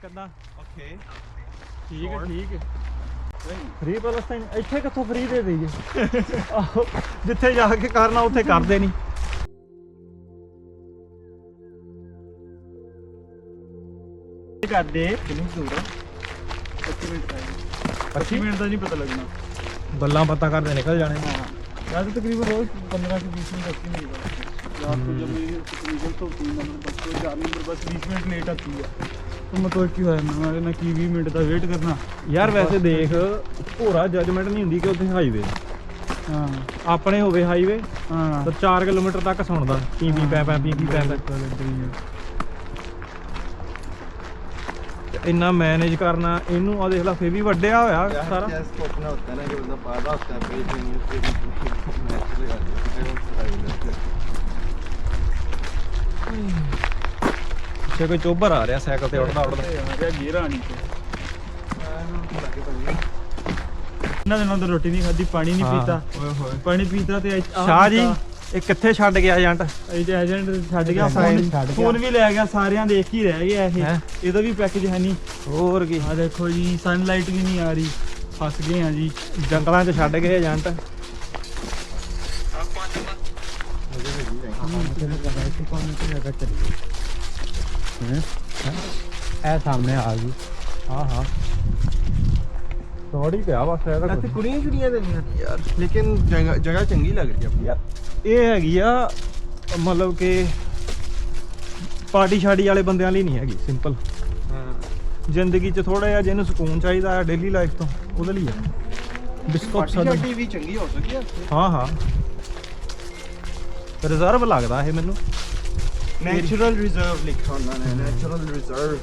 ਕਿੱਦਾਂ Okay. ਠੀਕ ਹੈ ਠੀਕ ਹੈ ਫ੍ਰੀ ਪਲਸਤੀਨ ਇੱਥੇ ਕਿੱਥੋਂ ਫ੍ਰੀ ਦੇ ਦੇਈਏ ਆਹੋ ਜਿੱਥੇ ਜਾ ਕੇ ਕਰਨਾ ਉੱਥੇ ਕਰਦੇ ਨਹੀਂ ਕਰਦੇ ਕਿੰਨੀ ਦੂਰ ਆ 25 ਮਿੰਟ ਦਾ 25 ਮਿੰਟ ਦਾ ਨਹੀਂ ਪਤਾ ਲੱਗਣਾ ਬੱਲਾਂ ਪੱਤਾ ਕਰਦੇ ਨਿਕਲ ਜਾਣੇ ਹਾਂ ਯਾਰ ਤਕਰੀਬਨ ਰੋਜ਼ 15 से 20 मिनट लगती नहीं रात को जब ये तकरीबन तो तीन नंबर बस को चार नंबर बस 20 मिनट लेट आती है ਮਤਲਬ ਕੀ ਹੋਇਆ ਮੈਂ। ਕਹਿੰਦਾ ਕੀ 20 ਮਿੰਟ ਦਾ ਵੇਟ ਕਰਨਾ। ਯਾਰ ਵੈਸੇ ਦੇਖ ਭੋਰਾ ਜਜਮੈਂਟ ਨਹੀਂ ਹੁੰਦੀ ਕਿ ਉੱਥੇ ਹਾਈਵੇ ਹਾਂ। ਆਪਣੇ ਹੋਵੇ ਹਾਈਵੇ ਹਾਂ। ਤਾਂ 4 ਕਿਲੋਮੀਟਰ ਤੱਕ ਸੁਣਦਾ ਪੀ ਪੀ ਪੈ ਪੈ ਪੀ ਪੀ ਪੈ ਪੈ। ਇੰਨਾ ਮੈਨੇਜ ਕਰਨਾ ਇਹਨੂੰ ਆ ਦੇਖ ਲੈ ਫੇ ਵੀ ਵੱਡਿਆ ਹੋਇਆ ਸਾਰਾ। ਜਸ ਕੋਪਨਾ ਹੁੰਦਾ ਨਾ ਕਿ ਉਹਦਾ ਪਾਦਾ ਹੁੰਦਾ ਬ੍ਰੇਕਿੰਗ ਨਿਊਜ਼ ਪਿੱਛੇ ਕੋਈ ਚੋਬਰ ਆ ਰਿਹਾ ਸਾਈਕਲ ਤੇ ਉੜਦਾ ਉੜਦਾ ਗਿਆ ਗੀਰਾ ਨਹੀਂ ਇਹਨਾਂ ਰੋਟੀ ਨਹੀਂ ਖਾਧੀ ਪਾਣੀ ਨਹੀਂ ਪੀਤਾ ਓਏ ਹੋਏ ਪਾਣੀ ਪੀਤਾ ਤੇ ਸ਼ਾਹ ਜੀ ਇਹ ਕਿੱਥੇ ਛੱਡ ਗਿਆ ਏਜੰਟ ਇਹ ਤੇ ਏਜੰਟ ਛੱਡ ਗਿਆ ਫੋਨ ਵੀ ਲੈ ਗਿਆ ਸਾਰਿਆਂ ਦੇ ਇੱਕ ਹੀ ਰਹਿ ਗਿਆ ਇਹ ਇਹਦਾ ਵੀ ਪੈਕੇਜ ਹੈ ਨਹੀਂ ਹੋਰ ਕੀ ਆ ਦੇਖੋ ਜੀ ਸਨਲਾਈਟ ਵੀ ਨਹੀਂ ਆ ਰਹੀ ਫਸ ਗਏ ਆ ਜੀ ਜੰਗਲਾਂ 'ਚ ਛੱਡ ਗਏ ਏਜੰਟ ਇਹ ਸਾਹਮਣੇ ਆ ਗਈ। ਹਾਂ ਹਾਂ ਥੋੜੀ ਪਿਆ ਬਸ ਇਹਦਾ ਇੱਥੇ ਕੁਛ। ਕੁੜੀਆਂ ਕੁੜੀਆਂ ਤੇ ਨਹੀਂ ਯਾਰ ਲੇਕਿਨ ਜਗ੍ਹਾ ਜਗ੍ਹਾ ਚੰਗੀ ਲੱਗ ਰਹੀ ਹੈ ਆਪਣੀ। ਯਾਰ ਇਹ ਹੈਗੀ ਆ ਮਤਲਬ ਕਿ ਪਾਰਟੀ ਸ਼ਾੜੀ ਵਾਲੇ ਬੰਦਿਆਂ ਲਈ ਨਹੀਂ ਹੈਗੀ ਸਿੰਪਲ ਹਾਂ। ਜ਼ਿੰਦਗੀ 'ਚ ਥੋੜਾ ਜਿਹਾ ਜਿਹਨੂੰ ਸਕੂਨ ਚਾਹੀਦਾ ਹੈ ਡੇਲੀ ਲਾਈਫ ਤੋਂ ਉਹਦੇ ਲਈ ਹੈ ਬਿਸਕੁਟ ਪਾਰਟੀ ਸ਼ਾਟੀ ਵੀ ਚੰਗੀ ਹੋ ਸਕਦੀ ਹੈ ਹਾਂ ਹਾਂ। ਰਿਜ਼ਰਵ ਲੱਗਦਾ ਇਹ ਮੈਨੂੰ। ਨੈਚੁਰਲ ਰਿਜ਼ਰਵ ਲਿਖਿਆ ਉਹਨਾਂ ਨੇ ਨੈਚੁਰਲ ਰਿਜ਼ਰਵ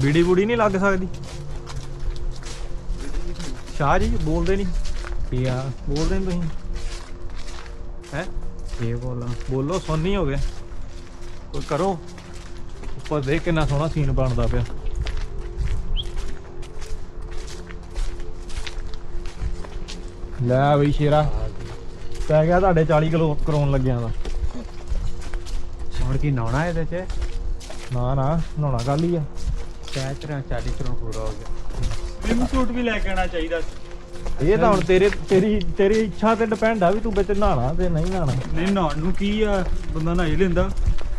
ਬੀੜੀ ਬੂੜੀ ਨਹੀਂ ਲੱਗ ਸਕਦੀ? ਸ਼ਾਹ ਜੀ ਬੋਲਦੇ ਨਹੀਂ। ਪੀਆ ਬੋਲਦੇ ਨਹੀਂ ਤੁਸੀਂ। ਹੈ? ਇਹ ਬੋਲਾਂ? ਬੋਲੋ ਸੋਨੀ ਹੋ ਗਏ। ਕੋਈ ਕਰੋ। ਉੱਪਰ ਦੇਖ ਕਿੰਨਾ ਸੋਹਣਾ ਸੀਨ ਬਣਦਾ ਪਿਆ। ਲੈ ਬਈ ਸ਼ੇਰਾ। ਪੈ ਗਿਆ ਤੁਹਾਡੇ 40 ਕਿਲੋ ਕਰੋਨ ਲੱਗਿਆ ਦਾ। ਹੁਣ ਕੀ ਨਹਾਉਣਾ ਇਹਦੇ ਚ? ਨਾ ਨਾ ਨਹਾਉਣਾ ਗੱਲ ਹੀ ਆ। ਸੈਚ ਰਾਂ 40 ਕਰੋੜ ਪੂਰਾ ਹੋ ਗਿਆ। ਸਵਿਮ ਸੂਟ ਵੀ ਲੈ ਕੇ ਆਣਾ ਚਾਹੀਦਾ ਸੀ। ਇਹ ਤਾਂ ਹੁਣ ਤੇਰੇ ਤੇਰੀ ਤੇਰੀ ਇੱਛਾ ਤੇ ਡਿਪੈਂਡ ਆ ਵੀ ਤੂੰ ਵਿੱਚ ਨਹਾਣਾ ਤੇ ਨਹੀਂ ਨਹਾਣਾ ਨਹੀਂ ਨਹਾਉਣ ਨੂੰ ਕੀ ਆ? ਬੰਦਾ ਨਹਾ ਹੀ ਲੈਂਦਾ।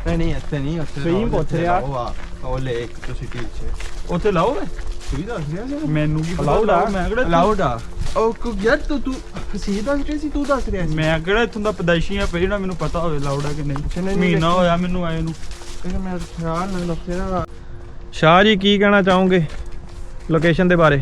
ਨਹੀਂ ਨਹੀਂ ਇੱਥੇ ਨਹੀਂ ਉੱਥੇ ਸਹੀ ਲਾਓ, ਪੁੱਛ ਰਿਹਾ। ਉਹ ਲੈ ਇੱਕ ਤੁਸੀਂ ਟੀਲ ਚ ਉੱਥੇ ਲਾਓ ਦੱਸ ਰਿਹਾ ਸੀ। ਮੈਨੂੰ ਕੀ ਪਤਾ? ਆ? ਲਾਓ, ਮੈਂ ਕਿਹੜਾ ਅਲਾਉਡ ਆ। ਉਹ ਕੁ ਯਾਰ ਤੂੰ ਤੂੰ ਸੀ ਦੱਸ ਰਿਹਾ ਸੀ ਤੂੰ ਦੱਸ ਰਿਹਾ ਸੀ। ਮੈਂ ਕਿਹੜਾ ਇੱਥੋਂ ਦਾ ਪਦਾਇਸ਼ੀ ਆ ਪਹਿਲਾਂ ਮੈਨੂੰ ਪਤਾ ਹੋਵੇ ਲਾਉਡਾ ਕਿ ਨਹੀਂ, ਨਹੀਂ ਨਹੀਂ ਮਹੀਨਾ। ਹੋਇਆ ਮੈਨੂੰ ਆਏ ਨੂੰ। ਕਹਿੰਦਾ ਮੈਂ ਖਿਆਲ ਨਾਲ ਲੱਗੇ ਨਾ ਸ਼ਾਹ ਜੀ ਕੀ ਕਹਿਣਾ ਚਾਹੋਗੇ? ਲੋਕੇਸ਼ਨ ਦੇ ਬਾਰੇ।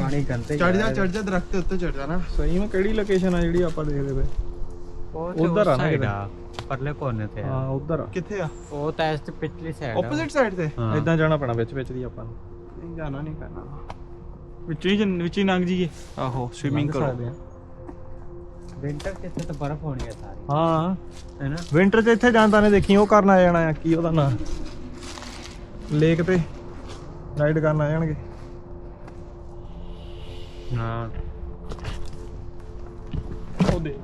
ਪਾਣੀ ਗੰਦੇ ਚੜ ਜਾ ਚੜ ਜਾ ਦਰਖਤ ਉੱਤੇ ਚੜ ਜਾ ਨਾ। ਸਹੀ ਮੈਂ ਕਿਹੜੀ ਲੋਕੇਸ਼ਨ ਆ ਜਿਹੜੀ ਆਪਾਂ ਦੇਖਦੇ ਪਏ? ਉਧਰ ਆ ਨਾ ਪਰਲੇ ਕੋਨੇ ਤੇ ਹਾਂ ਉਧਰ ਕਿੱਥੇ ਆ? ਉਹ ਤਾਂ ਇਸ ਤੇ ਪਿਛਲੀ ਸਾਈਡ ਆਪੋਜ਼ਿਟ ਸਾਈਡ ਤੇ? ਇਦਾਂ ਜਾਣਾ ਪੈਣਾ ਵਿੱਚ ਵਿੱਚ ਦੀ ਆਪਾਂ ਨੂੰ। ਨਹੀਂ ਜਾਣਾ ਨਹੀਂ ਕਰਨਾ ਵਿੱਚੋਂ ਹੀ ਵਿੱਚੋਂ ਹੀ ਲੰਘ ਆਹੋ ਸਵਿਮਿੰਗ ਕਰੋ। ਵਿੰਟਰ ਚ ਇੱਥੇ ਤਾਂ ਬਰਫ਼ ਹੋਣੀ ਹੈ ਸਾਰੀ। ਹਾਂ। ਹੈ ਨਾ? ਵਿੰਟਰ ਚ ਇੱਥੇ ਜਾਂਦਾ ਨੇ ਦੇਖੀ ਉਹ ਕਰਨ ਆ ਜਾਣਾ ਆ ਕੀ ਉਹਦਾ ਨਾਂ? ਲੇਕ ਤੇ ਰਾਈਡ ਕਰਨ ਆ ਜਾਣਗੇ। ਹਾਂ ਉਹ ਦੇ